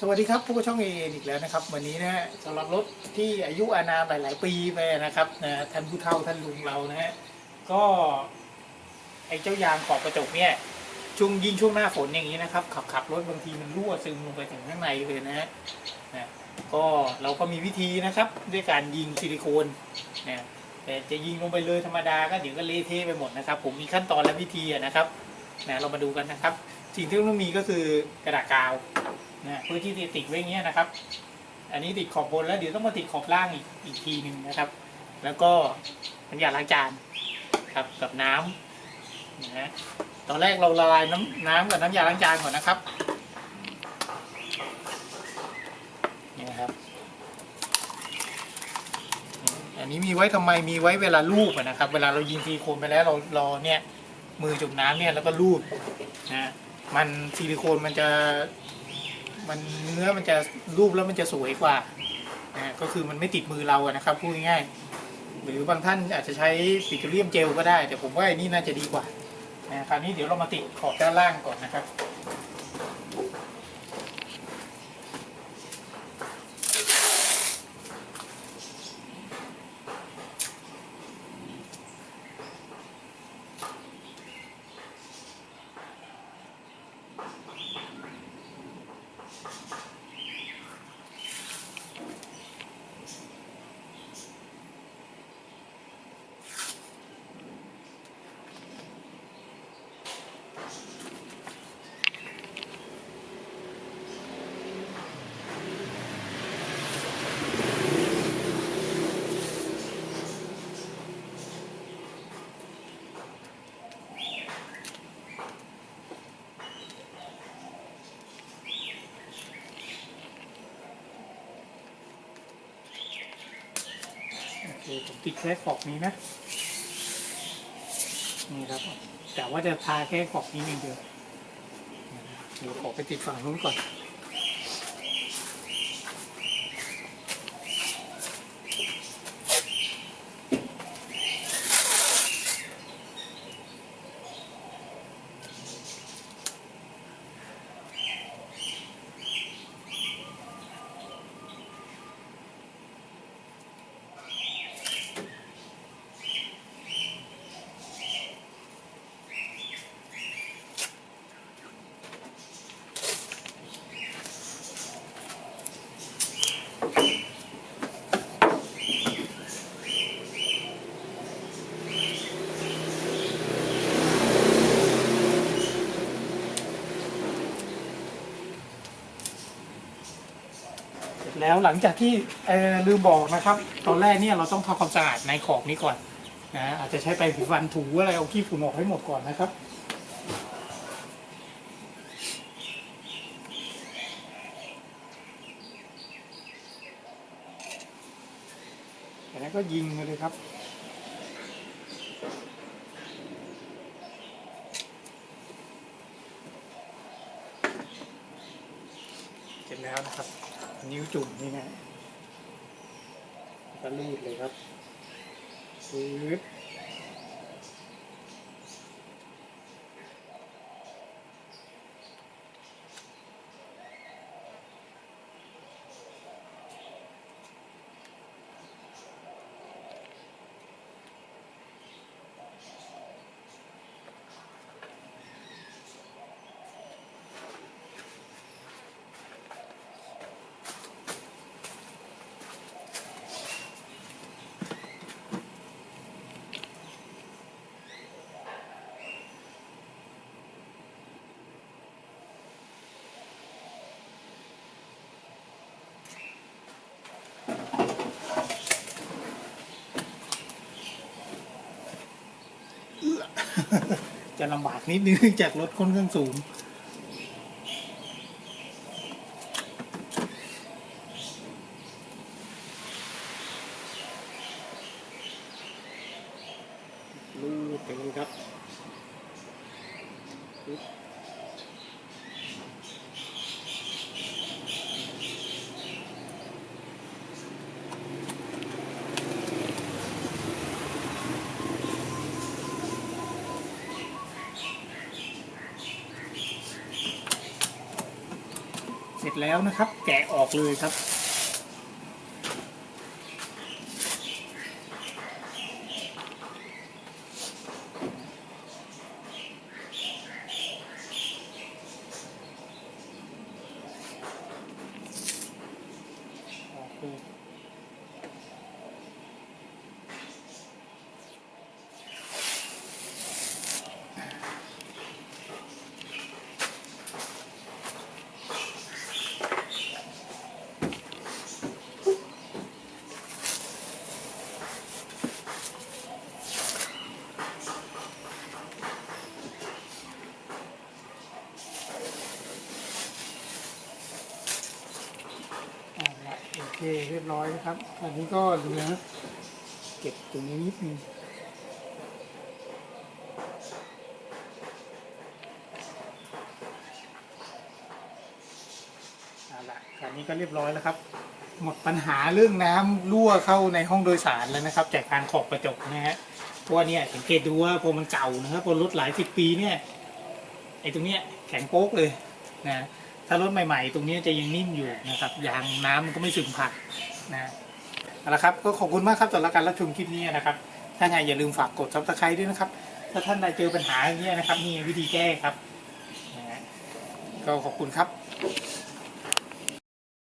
สวัสดีครับผู้ช่องเออีกแล้วนะครับ วันนี้นะฮะสำหรับรถที่อายุอานามหลาย ๆ ปีไปนะครับนะท่านผู้เฒ่าท่านลุงเรานะฮะก็ไอ้เจ้ายางขอบกระจกเนี่ยช่วงยิ่งช่วงหน้าฝนอย่างนี้นะครับ ขับขับรถบางทีมันรั่วซึมลงไปถึงข้างในเลยนะฮะนะก็เราก็มีวิธีนะครับด้วยการยิงซิลิโคนนะแต่จะยิงลงไปเลยธรรมดาก็เดี๋ยวก็เละเทะไปหมดนะครับ ผมมีขั้นตอนและวิธีนะครับนะเรามาดูกันนะครับ สิ่งที่ต้องมีก็คือกระดาษกาว นะเพื่อที่จะติดไว้เงี้ยนะครับ อันนี้ติดขอบบนแล้วเดี๋ยวต้องมาติดขอบล่างอีกอีกทีหนึ่งนะครับ แล้วก็น้ำยาล้างจานครับกับน้ำนะฮะตอนแรกเราละลายน้ำน้ำกับน้ำยาล้างจานก่อนนะครับนี่นะครับ อันนี้มีไว้ทำไมมีไว้เวลาลูบนะครับ เวลาเรายิงซิลิโคนไปแล้วเราเราเนี่ยมือจุ่มน้ำเนี่ยแล้วก็ลูบนะมันซิลิโคนมันจะ มันเนื้อมันจะรูปแล้วมันจะสวยกว่านะก็คือมันไม่ติดมือเราอะนะครับพูดง่ายๆหรือบางท่านอาจจะใช้ปิโตรเลียมเจลก็ได้ แต่ผมว่าอันนี้น่าจะดีกว่านะคราวนี้เดี๋ยวเรามาติดขอบด้านล่างก่อนนะครับ เคผมติดแค่ขอบนี้นะ นี่ครับ แต่ว่าจะทาแค่ขอบนี้อย่างเดียว เดี๋ยวขอไปติดฝั่งนู้นก่อน แล้วหลังจากที่เอ่อลืมบอกนะครับ ตอนแรกเนี่ยเราต้องทำความสะอาดในขอบนี้ก่อนนะอาจจะใช้ไปผิวฟันถูอะไรเอาขี้ฝุ่นออกให้หมดก่อนนะครับจากนั้นก็ยิงเลยครับเสร็จแล้วนะครับ นิ้วจุ่มนี่นะก็ลูดเลยครับซื้อ จะลำบากนิดนึงจากรถค่อนข้างสูงลูดไปเลยครับ แล้วนะครับ แกะออกเลยครับ เคเรียบร้อยนะครับ อันนี้ก็เหลือเก็บตรงนี้นิดนึงเอาละอันนี้ก็เรียบร้อยแล้วครับ หมดปัญหาเรื่องน้ำรั่วเข้าในห้องโดยสารแล้วนะครับ จากการขอบกระจกนะฮะเพราะว่าเนี่ยสังเกตดูว่าพอมันเก่านะครับพอรถหลายสิบปีเนี่ยไอ้ตรงเนี้ยแข็งโป๊กเลยนะ ถ้ารถใหม่ ๆ ตรงนี้จะยังนิ่มอยู่นะครับยางน้ำมันก็ไม่ซึมผ่านนะเอาละครับก็ขอบคุณมากครับสำหรับการรับชมคลิปนี้นะครับถ้าไงอย่าลืมฝากกดซับสไครต์ด้วยนะครับ ถ้าท่านใดเจอปัญหาอย่างนี้นะครับนี่วิธีแก้ครับนะฮะก็ขอบคุณครับ